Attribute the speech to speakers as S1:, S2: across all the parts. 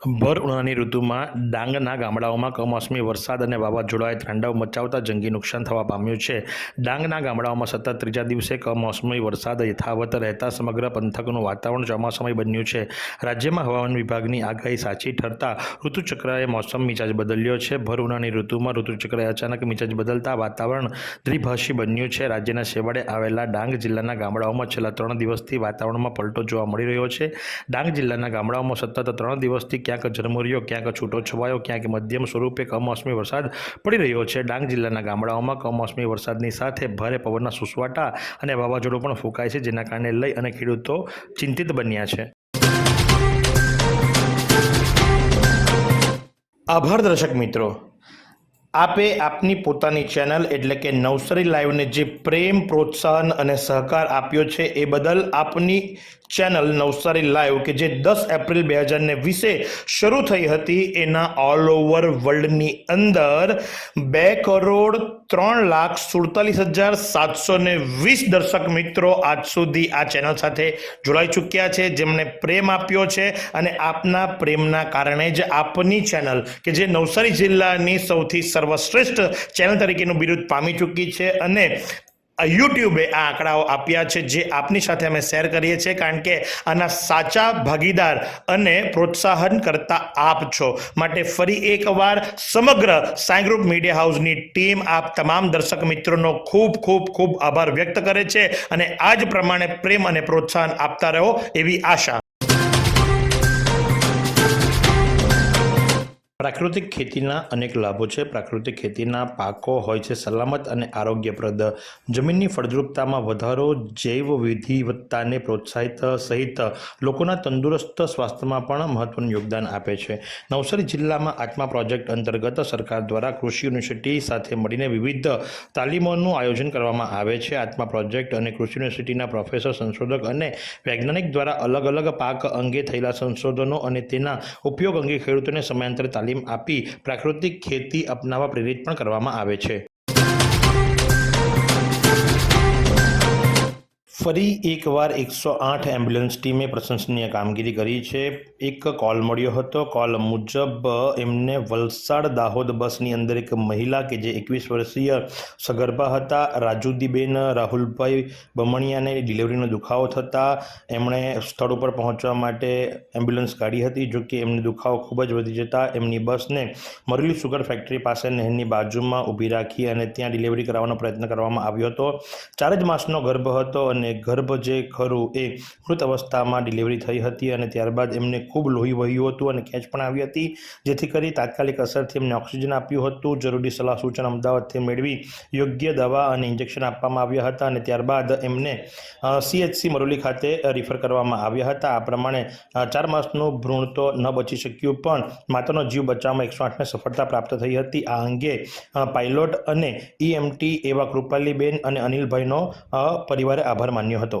S1: ભર ઉનાળાની ઋતુમાં ડાંગના ગામડાઓમાં કમોસમી વરસાદ અને વાવાઝોડાએ તાંડવ મચાવતા જંગી નુકસાન થવા પામ્યું છે. ડાંગના ગામડાઓમાં સતત ત્રીજા દિવસે કમોસમી વરસાદ યથાવત રહેતા સમગ્ર પંથકનું વાતાવરણ ચોમાસામય બન્યું છે. રાજ્યમાં હવામાન વિભાગની આગાહી સાચી ઠરતા ઋતુચક્રએ મોસમ મિજાજ બદલ્યો છે. ભર ઉનાળાની ઋતુમાં ઋતુચક્રએ અચાનક મિજાજ બદલતા વાતાવરણ દ્વિભાષી બન્યું છે. રાજ્યના છેવાડે આવેલા ડાંગ જિલ્લાના ગામડાઓમાં છેલ્લા ત્રણ દિવસથી વાતાવરણમાં પલટો જોવા મળી રહ્યો છે. ડાંગ જિલ્લાના ગામડાઓમાં સતત ત્રણ દિવસથી ક્યાંક ઝરમરીયો ક્યાંક છૂટો છવાયો, ક્યાંક મધ્યમ સ્વરૂપે કમોસમી વરસાદ પડી રહ્યો છે. ડાંગ જિલ્લાના ગામડાઓમાં કમોસમી વરસાદની સાથે ભારે પવનના સુસવાટા અને વાવાઝોડું પણ ફૂંકાય છે, જેના કારણે લઈ અને ખેડૂતો ચિંતિત બન્યા છે. આભાર દર્શક મિત્રો. આપે આપની પોતાની ચેનલ એટલે કે નવસારી લાઈવને જે પ્રેમ, પ્રોત્સાહન અને સહકાર આપ્યો છે, એ બદલ આપની ચેનલ નવસારી લાઈવ કે જે દસ એપ્રિલ બે હજાર ને વીસે શરૂ થઈ હતી, એના ઓલ ઓવર વર્લ્ડની અંદર બે કરોડ ત્રણ લાખ સુડતાલીસ હજાર સાતસો ને વીસ દર્શક મિત્રો આજ સુધી આ ચેનલ સાથે જોડાઈ ચૂક્યા છે, જેમણે પ્રેમ આપ્યો છે અને આપના પ્રેમના કારણે જ આપની ચેનલ કે જે નવસારી જિલ્લાની સૌથી સર્વશ્રેષ્ઠ ચેનલ તરીકેનું બિરુદ પામી ચૂકી છે અને યુટ્યુબે આ આંકડાઓ આપ્યા છે, જે આપની સાથે અમે શેર કરીએ છીએ, કારણ કે આના સાચા ભાગીદાર અને પ્રોત્સાહન કરતા આપ છો. માટે ફરી એકવાર સમગ્ર સાઈ ગ્રુપ મીડિયા હાઉસની ટીમ, આપ તમામ દર્શક મિત્રોનો ખૂબ ખૂબ ખૂબ આભાર વ્યક્ત કરે છે અને આ જ પ્રમાણે પ્રેમ અને પ્રોત્સાહન આપતા રહો એવી આશા. પ્રાકૃતિક ખેતીના અનેક લાભો છે. પ્રાકૃતિક ખેતીના પાકો હોય છે સલામત અને આરોગ્યપ્રદ. જમીનની ફળદ્રુપતામાં વધારો, જૈવ વિધિવત્તાને પ્રોત્સાહિત સહિત લોકોના તંદુરસ્ત સ્વાસ્થ્યમાં પણ મહત્વનું યોગદાન આપે છે. નવસારી જિલ્લામાં આત્મા પ્રોજેક્ટ અંતર્ગત સરકાર દ્વારા કૃષિ યુનિવર્સિટી સાથે મળીને વિવિધ તાલીમોનું આયોજન કરવામાં આવે છે. આત્મા પ્રોજેક્ટ અને કૃષિ યુનિવર્સિટીના પ્રોફેસર, સંશોધક અને વૈજ્ઞાનિક દ્વારા અલગ અલગ પાક અંગે થયેલા સંશોધનો અને તેના ઉપયોગ અંગે ખેડૂતોને સમયાંતરે તાલીમ આપી પ્રાકૃતિક ખેતી અપનાવવા પ્રેરિત પણ કરવામાં આવે છે. ફરી એકવાર એકસો આઠ એમ્બ્યુલન્સ ટીમે પ્રશંસનીય કામગીરી કરી છે. એક કોલ મળ્યો હતો. કોલ મુજબ, એમને વલસાડ દાહોદ બસની અંદર એક મહિલા કે જે એકવીસ વર્ષીય સગર્ભા હતા, રાજુદીબેન રાહુલભાઈ બમણિયાને ડિલિવરીનો દુખાવો થતાં એમણે સ્થળ ઉપર પહોંચવા માટે એમ્બ્યુલન્સ કાઢી હતી. જો કે એમને દુખાવો ખૂબ જ વધી જતાં એમની બસને મરેલી સુગર ફેક્ટરી પાસે નહેરની બાજુમાં ઊભી રાખી અને ત્યાં ડિલિવરી કરાવવાનો પ્રયત્ન કરવામાં આવ્યો હતો. ચાર જ માસનો ગર્ભ હતો અને ગર્ભ જે ખરું એ મૃત અવસ્થામાં ડિલિવરી થઈ હતી અને ત્યારબાદ એમને ખૂબ લોહી વહ્યું હતું અને ખેંચ પણ આવી હતી. જેથી કરી તાત્કાલિક અસરથી એમને ઓક્સિજન આપ્યું હતું. જરૂરી સલાહ સૂચન અમદાવાદથી મેળવી યોગ્ય દવા અને ઇન્જેક્શન આપવામાં આવ્યા હતા અને ત્યારબાદ એમને સીએચસી મરોલી ખાતે રિફર કરવામાં આવ્યા હતા. આ પ્રમાણે ચાર માસનું ભ્રૂણ તો ન બચી શક્યું, પણ માતાનો જીવ બચાવવામાં એકસો આઠને સફળતા પ્રાપ્ત થઈ હતી. આ અંગે પાઇલોટ અને ઈએમટી એવા કૃપાલીબેન અને અનિલભાઈનો પરિવારે આભાર માન્યો હતો.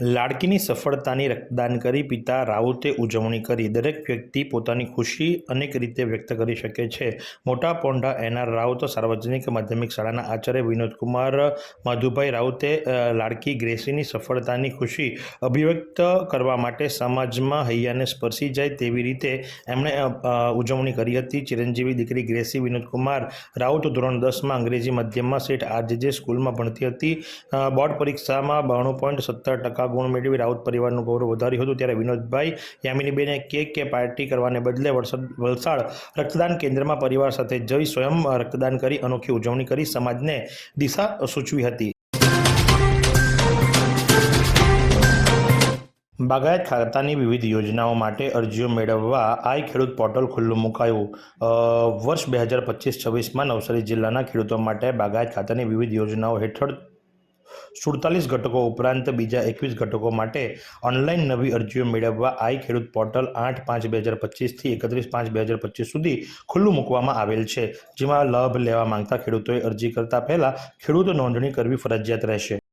S1: લાડકીની સફળતાની રક્તદાન કરી પિતા રાઉતે ઉજવણી કરી. દરેક વ્યક્તિ પોતાની ખુશી અનેક રીતે વ્યક્ત કરી શકે છે. મોટા પોંઢા એનઆર રાઉત સાર્વજનિક માધ્યમિક શાળાના આચાર્ય વિનોદકુમાર માધુભાઈ રાઉતે લાડકી ગ્રેસીની સફળતાની ખુશી અભિવ્યક્ત કરવા માટે સમાજમાં હૈયાને સ્પર્શી જાય તેવી રીતે એમણે ઉજવણી કરી હતી. ચિરંજીવી દીકરી ગ્રેસી વિનોદકુમાર રાઉત ધોરણ દસમાં અંગ્રેજી માધ્યમમાં સેઠ આરજેજે સ્કૂલમાં ભણતી હતી. બોર્ડ પરીક્ષામાં બાણું પોઈન્ટ સત્તર ટકા અનોખા ગુણ મેળવી રાઉત પરિવારનું ગૌરવ વધાર્યું હતું. ત્યારે વિનોદભાઈ યામિનીબેને કેક કે પાર્ટી કરવાને બદલે વલસાડ રક્તદાન કેન્દ્રમાં પરિવાર સાથે જઈ સ્વયં રક્તદાન કરી અનોખી ઉજવણી કરી સમાજને દિશા સૂચવી હતી. બાગાયત ખાતાની વિવિધ યોજનાઓ માટે અરજીઓ મેળવવા આઈ ખેડૂત પોર્ટલ ખુલ્લું મુકાયું. વર્ષ બે હજાર પચીસ છવ્વીસમાં નવસારી જિલ્લાના ખેડૂતો માટે બાગાયત ખાતાની વિવિધ યોજનાઓ હેઠળ સુડતાલીસ ઘટકો ઉપરાંત બીજા એકવીસ ઘટકો માટે ઓનલાઈન નવી અરજીઓ મેળવવા આઈ ખેડૂત પોર્ટલ આઠ પાંચ બે હજાર પચીસથી એકત્રીસ પાંચ બે હજાર પચીસ સુધી ખુલ્લું મૂકવામાં આવેલ છે, જેમાં લાભ લેવા માંગતા ખેડૂતોએ અરજી કરતા પહેલા ખેડૂત નોંધણી કરવી ફરજિયાત રહેશે.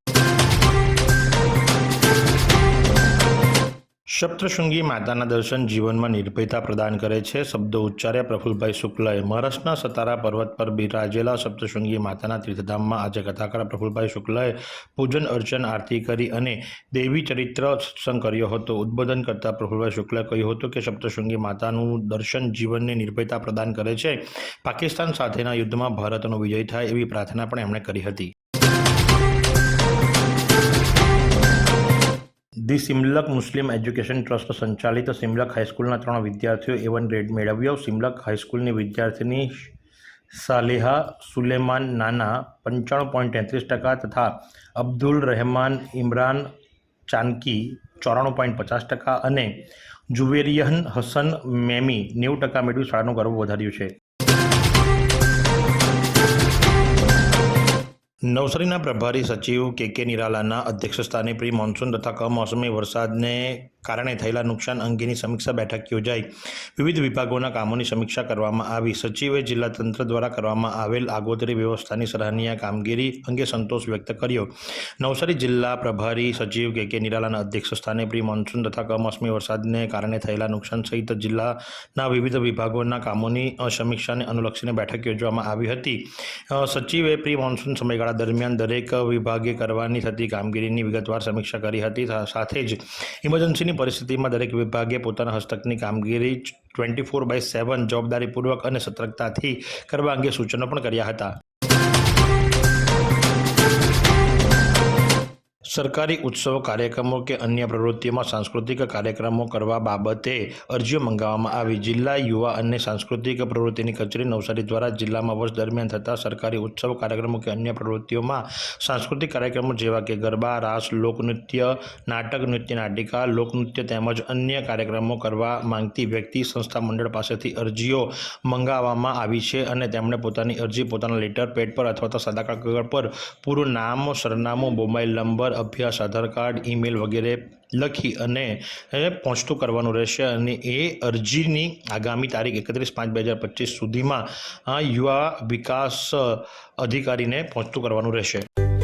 S1: સપ્તશૃંગી માતાના દર્શન જીવનમાં નિર્ભયતા પ્રદાન કરે છે. શબ્દો ઉચ્ચાર્યા પ્રફુલભાઈ શુક્લએ મહારાષ્ટ્રના સતારા પર્વત પર બિરાજેલા સપ્તશૃંગી માતાના તીર્થધામમાં આજે કથાકાર પ્રફુલભાઈ શુક્લએ પૂજન, અર્ચન, આરતી કરી અને દેવી ચરિત્ર સત્સંગ કર્યો હતો. ઉદ્બોધન કરતા પ્રફુલભાઈ શુક્લએ કહ્યું હતું કે સપ્તશૃંગી માતાનું દર્શન જીવનને નિર્ભયતા પ્રદાન કરે છે. પાકિસ્તાન સાથેના યુદ્ધમાં ભારતનો વિજય થાય એવી પ્રાર્થના પણ એમણે કરી હતી. The Simlak Muslim education trust સંચાલિત સિમલક હાઈસ્કૂલના ત્રણ વિદ્યાર્થીઓ એ વન ગ્રેડ મેળવ્યો. સિમલક હાઈસ્કૂલની વિદ્યાર્થીની સાલેહા સુલેમાન નાના પંચાણું પોઈન્ટ તેત્રીસ ટકા તથા અબ્દુલ રહેમાન ઇમરાન ચાનકી ચોરાણું પોઈન્ટ પચાસ ટકા અને જુવેરિયન હસન મેમી નેવું ટકા મેળવી શાળાનું ગર્વ વધાર્યું છે. નવસારીના પ્રભારી સચિવ કે કે નિરાલાના અધ્યક્ષસ્થાને પ્રી મોન્સૂન તથા કમોસમી વરસાદને કારણે થયેલા નુકસાન અંગેની સમીક્ષા બેઠક યોજાઈ. વિવિધ વિભાગોના કામોની સમીક્ષા કરવામાં આવી. સચિવે જિલ્લા તંત્ર દ્વારા કરવામાં આવેલ આગોતરી વ્યવસ્થાની સરાહનીય કામગીરી અંગે સંતોષ વ્યક્ત કર્યો. નવસારી જિલ્લા પ્રભારી સચિવ કે કે નિરાલાના અધ્યક્ષસ્થાને પ્રી મોન્સૂન તથા કમોસમી વરસાદને કારણે થયેલા નુકસાન સહિત જિલ્લાના વિવિધ વિભાગોના કામોની સમીક્ષાને અનુલક્ષીને બેઠક યોજવામાં આવી હતી. સચિવે પ્રી મોન્સૂન સમયગાળા દરમિયાન દરેક વિભાગે કરવાની થતી કામગીરીની વિગતવાર સમીક્ષા કરી હતી. સાથે જ ઇમરજન્સીની પરિસ્થિતિમાં દરેક વિભાગે પોતાના હસ્તકની કામગીરી ટ્વેન્ટી ફોર બાય સેવન જવાબદારીપૂર્વક અને સતર્કતાથી કરવા અંગે સૂચનો પણ કર્યા હતા. સરકારી ઉત્સવ કાર્યક્રમો કે અન્ય પ્રવૃત્તિઓમાં સાંસ્કૃતિક કાર્યક્રમો કરવા બાબતે અરજીઓ મંગાવવામાં આવી. જિલ્લા યુવા અને સાંસ્કૃતિક પ્રવૃત્તિની કચેરી નવસારી દ્વારા જિલ્લામાં વર્ષ દરમિયાન થતા સરકારી ઉત્સવ કાર્યક્રમો કે અન્ય પ્રવૃત્તિઓમાં સાંસ્કૃતિક કાર્યક્રમો જેવા કે ગરબા, રાસ, લોકનૃત્ય, નાટક, નૃત્ય, નાટિકા, લોકનૃત્ય તેમજ અન્ય કાર્યક્રમો કરવા માંગતી વ્યક્તિ સંસ્થા મંડળ પાસેથી અરજીઓ મંગાવવામાં આવી છે અને તેમણે પોતાની અરજી પોતાના લેટર પેડ પર અથવા તો સાદા કાગળ પર પૂરું નામ, સરનામું, મોબાઈલ નંબર અભ્યાસ, આધાર કાર્ડ, ઈમેલ વગેરે લખી અને પહોંચતું કરવાનું રહેશે અને એ અરજીની આગામી તારીખ એકત્રીસ પાંચ બે હજાર પચીસ સુધીમાં યુવા વિકાસ અધિકારીને પહોંચતું કરવાનું રહેશે.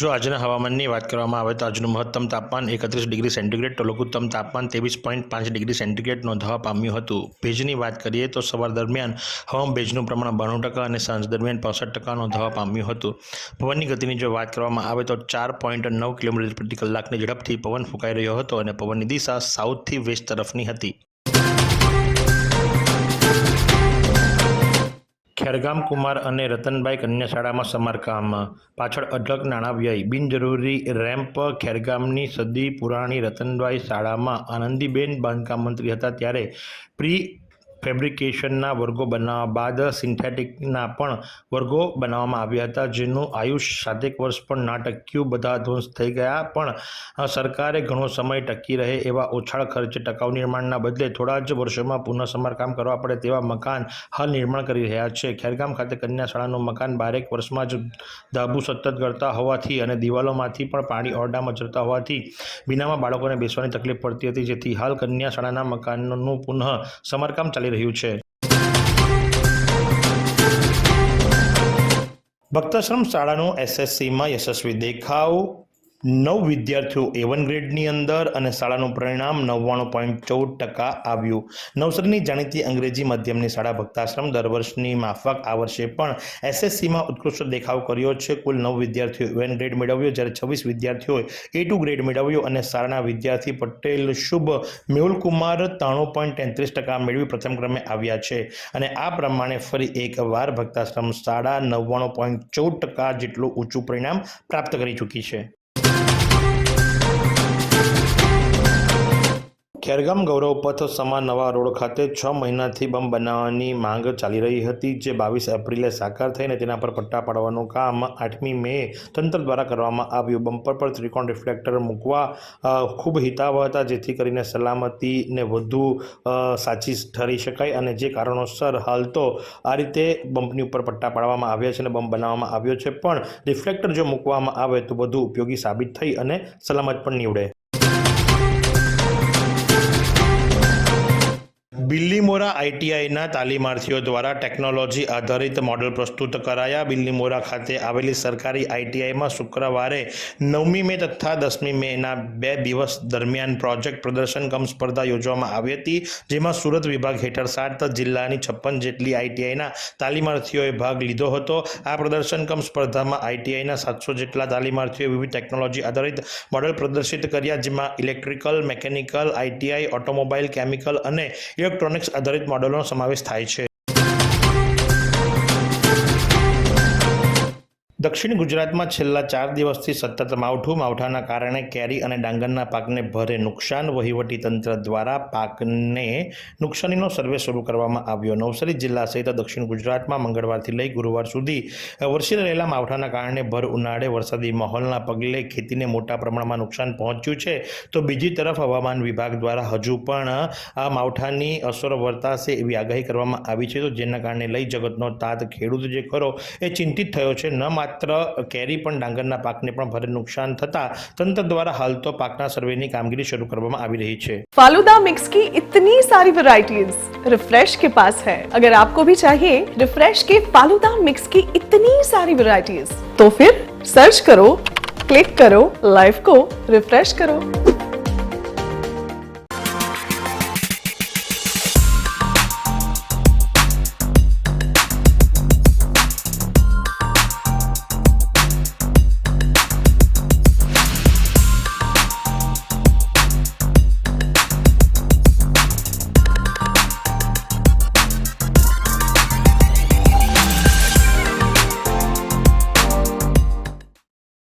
S1: જો આજના હવામાનની વાત કરવામાં આવે તો આજનું મહત્તમ તાપમાન એકત્રીસ ડિગ્રી સેન્ટીગ્રેડ, તો લઘુત્તમ તાપમાન ત્રેવીસ પોઈન્ટ પાંચ ડિગ્રી સેન્ટીગ્રેડ નોંધવા પામ્યું હતું. ભેજની વાત કરીએ તો સવાર દરમિયાન હવામ ભેજનું પ્રમાણ બાણું ટકા અને સાંજ દરમિયાન પાસઠ ટકા નોંધવા પામ્યું હતું. પવનની ગતિની જો વાત કરવામાં આવે તો ચાર પોઈન્ટ નવ કિલોમીટર પ્રતિ કલાકની ઝડપથી પવન ફૂંકાઈ રહ્યો હતો અને પવનની દિશા સાઉથથી વેસ્ટ તરફની હતી. ખેરગામ કુમાર અને રતનભાઈ કન્યા શાળામાં સમારકામ. પાછળ અઢળક નાણાં વ્યય બિનજરૂરી રેમ્પ ખેરગામની સદી પુરાણી રતનભાઈ શાળામાં આનંદીબેન બાંધકામ મંત્રી હતા ત્યારે પ્રી ફેબ્રિકેશનના વર્ગો બનાવવા બાદ સિન્થેટિકના પણ વર્ગો બનાવવામાં આવ્યા હતા, જેનું આયુષ સાતેક વર્ષ પણ ના ટક્યું બધા ધ્વંસ થઈ ગયા, પણ સરકારે ઘણો સમય ટકી રહે એવા ઓછાળ ખર્ચે ટકાઉ નિર્માણના બદલે થોડા જ વર્ષોમાં પુનઃ સમારકામ કરવા પડે તેવા મકાન હાલ નિર્માણ કરી રહ્યા છે. ખેરગામ ખાતે કન્યા શાળાનું મકાન બારેક વર્ષમાં જ ધાબુ સતત ગળતા હોવાથી અને દિવાલોમાંથી પણ પાણી ઓરડામાં જતા હોવાથી બિનામાં બાળકોને બેસવાની તકલીફ પડતી હતી. જેથી હાલ કન્યા શાળાના મકાનનું પુનઃ સમારકામ ચાલી રહ્યું છે. ભક્તાશ્રમ શાળાનું એસએસસીમાં યશસ્વી દેખાવ નવ વિદ્યાર્થીઓ એ વન ગ્રેડની અંદર અને શાળાનું પરિણામ નવ્વાણું પોઈન્ટ ચૌદ ટકા આવ્યું. નવસરની જાણીતી અંગ્રેજી માધ્યમની શાળા ભક્તાશ્રમ દર વર્ષની માફક આ વર્ષે પણ એસએસસીમાં ઉત્કૃષ્ટ દેખાવ કર્યો છે. કુલ નવ વિદ્યાર્થીઓ વન ગ્રેડ મેળવ્યો. જ્યારે છવ્વીસ વિદ્યાર્થીઓએ એ ટુ ગ્રેડ મેળવ્યો અને શાળાના વિદ્યાર્થી પટેલ શુભ મેહુલકુમાર ત્રાણું પોઈન્ટ તેત્રીસ ટકા મેળવી પ્રથમ ક્રમે આવ્યા છે. અને આ પ્રમાણે ફરી એકવાર ભક્તાશ્રમ શાળા નવ્વાણું પોઈન્ટ ચૌદ ટકા જેટલું ઊંચું પરિણામ પ્રાપ્ત કરી ચૂકી છે. ખેરગામ ગૌરવ પથ સમા નવા રોડ ખાતે છ મહિનાથી બમ બનાવવાની માંગ ચાલી રહી હતી, જે બાવીસ એપ્રિલે સાકાર થઈને તેના પર પટ્ટા પાડવાનું કામ આઠમી મે તંત્ર દ્વારા કરવામાં આવ્યું. બમ્પર પર ત્રિકોણ રિફ્લેક્ટર મૂકવા ખૂબ હિતાવ હતા, જેથી કરીને સલામતીને વધુ સાચી ઠરી શકાય અને જે કારણોસર હાલ તો આ રીતે બમ્પની ઉપર પટ્ટા પાડવામાં આવ્યા છે અને બમ્પ બનાવવામાં આવ્યો છે. પણ રિફ્લેક્ટર જો મૂકવામાં આવે તો વધુ ઉપયોગી સાબિત થઈ અને સલામત પણ નીવડે. બિલ્લીમોરા આઈટીઆઈના તાલીમાર્થીઓ દ્વારા ટેકનોલોજી આધારિત મોડલ પ્રસ્તુત કરાયા. બિલ્લીમોરા ખાતે આવેલી સરકારી આઈટીઆઈમાં શુક્રવારે નવમી મે તથા દસમી મેના બે દિવસ દરમિયાન પ્રોજેક્ટ પ્રદર્શન કમ સ્પર્ધા યોજવામાં આવી હતી, જેમાં સુરત વિભાગ હેઠળ સાત જિલ્લાની છપ્પન જેટલી આઈટીઆઈના તાલીમાર્થીઓએ ભાગ લીધો હતો. આ પ્રદર્શન કમ સ્પર્ધામાં આઈટીઆઈના સાતસો જેટલા તાલીમાર્થીઓએ વિવિધ ટેકનોલોજી આધારિત મોડલ પ્રદર્શિત કર્યા, જેમાં electrical, mechanical, ITI, automobile, chemical અને ઇલેક્ટ્રોનિક્સ આધારિત મોડેલોનો સમાવેશ થાય છે. દક્ષિણ ગુજરાતમાં છેલ્લા ચાર દિવસથી સતત માવઠું, માવઠાના કારણે કેરી અને ડાંગરના પાકને ભારે નુકસાન. વહીવટી તંત્ર દ્વારા પાકને નુકસાનીનો સર્વે શરૂ કરવામાં આવ્યો. નવસારી જિલ્લા સહિત દક્ષિણ ગુજરાતમાં મંગળવારથી લઈ ગુરુવાર સુધી વરસી રહેલા માવઠાના કારણે ભર ઉનાળે વરસાદી માહોલના પગલે ખેતીને મોટા પ્રમાણમાં નુકસાન પહોંચ્યું છે. તો બીજી તરફ હવામાન વિભાગ દ્વારા હજુ પણ આ માવઠાની અસરો વર્તાશે એવી આગાહી કરવામાં આવી છે. તો જેના કારણે લઈ જગતનો તાત ખેડૂત જે ખરો એ ચિંતિત થયો છે. ન માત્ર કેરી પણ ડાંગરના પાકને પણ ભારે નુકસાન થતાં તંત્ર દ્વારા હાલ તો પાકના સર્વેની કામગીરી શરૂ કરવામાં આવી રહી છે
S2: फालूदा मिक्स की इतनी सारी वैरायटीज रिफ्रेश के पास है अगर आपको भी चाहिए रिफ्रेश के फालूदा मिक्स की इतनी सारी वैरायटीज तो फिर सर्च करो क्लिक करो लाइफ को रिफ्रेश करो